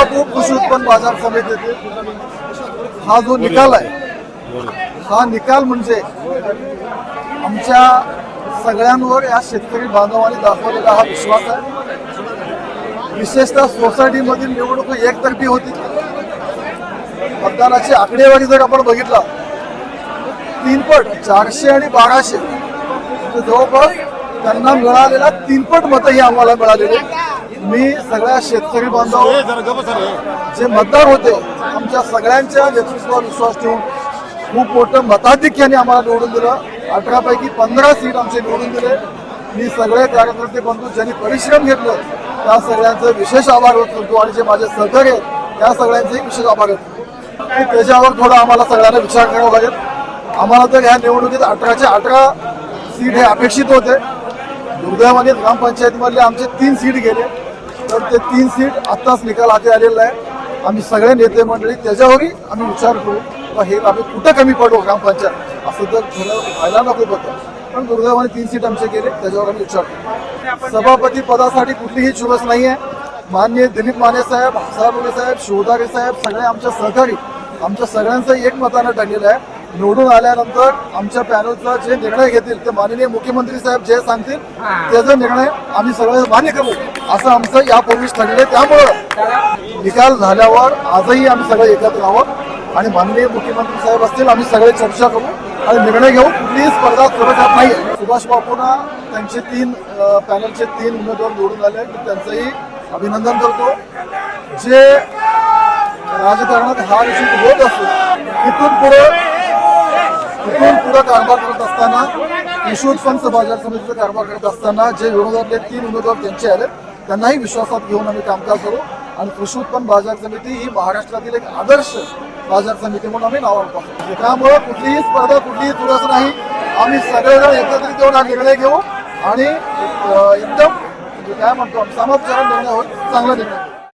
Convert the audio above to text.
हो, बाजार समितीतील हा जो निकाल आहे हा निकाल म्हणजे आमच्या सगळ्यांवर या शेतकरी बांधवांनी दाखवलेला हा विश्वास आहे. विशेषतः सोसायटीमधील निवडणूक एकतर्फी होती. मतदानाची आकडेवारी जर आपण बघितला तीनपट चारशे आणि बाराशे. जवळपास त्यांना मिळालेला तीनपट मतं ही आम्हाला मिळालेली मी सगळ्या शेतकरी बांधव जे मतदार होते आमच्या सगळ्यांच्या नेतृत्वावर विश्वास ठेवून खूप मोठं मताधिक्याने आम्हाला निवडून दिलं. अठरा पैकी पंधरा सीट आमचे निवडून दिले. मी सगळे कार्यकर्ते बंधू ज्यांनी परिश्रम घेतलं त्या सगळ्यांचे विशेष आभार व्यक्त करतो. आणि जे माझे सहकारी आहेत त्या सगळ्यांचेही विशेष आभार व्यक्त करतो. की त्याच्यावर थोडा आम्हाला सगळ्यांना विचार करावा लागेल. आम्हाला तर ह्या निवडणुकीत अठराचे अठरा सीट हे अपेक्षित होते. दुर्दैवाने ग्रामपंचायतीमधले आमचे तीन सीट गेले. तर ते तीन सीट आत्ताच निकाल हाती आलेला आहे. आम्ही सगळे नेते मंडळी त्याच्यावरही आम्ही विचार करू का हे आम्ही कुठं कमी पडू ग्रामपंचायत? असं तर खरं व्हायला नको होतं. पण दुर्दैवाने तीन सीट आमचे गेले त्याच्यावर आम्ही विचार करू. सभापती पदासाठी कुठलीही चुरस नाही आहे मान्य दिलीप माने साहेब हसाबुले साहेब शिवदारे साहेब सगळे आमच्या सहकारी आमच्या सगळ्यांचं एक मतानं ठरलेलं आहे. निवडून आल्यानंतर आमच्या पॅनलचा जे निर्णय घेतील ते माननीय मुख्यमंत्री साहेब जे सांगतील त्याचा निर्णय आम्ही सगळे मान्य करू. असं आमचं यापूर्वीच ठरले त्यामुळं निकाल झाल्यावर आजही आम्ही सगळे एकत्र आहोत आणि माननीय मुख्यमंत्री साहेब असतील आम्ही सगळे चर्चा करू आणि निर्णय घेऊ. कुठलीही स्पर्धा सुरक्षात नाही सुभाष बापूंना त्यांचे तीन पॅनलचे तीन उमेदवार निवडून आले मी त्यांचंही अभिनंदन करतो. जे राजकारणात हार जीत होत असतो तिथून पुढे तिथून पुढे कारभार करत असताना कृषी फंड बाजार समितीचा कारभार करत असताना जे विरोधातले तीन उमेदवार त्यांचे आले त्यांनाही विश्वासात घेऊन आम्ही कामकाज करू. आणि कृषी उत्पन्न बाजार समिती ही महाराष्ट्रातील एक आदर्श बाजार समिती म्हणून आम्ही नावावर पाहतो. त्यामुळे कुठलीही स्पर्धा कुठलीही तुरस नाही. आम्ही सगळेजण एकत्रित येऊन हा निर्णय घेऊ आणि एकदम म्हणजे काय म्हणतो आम्ही निर्णय होईल चांगला निर्णय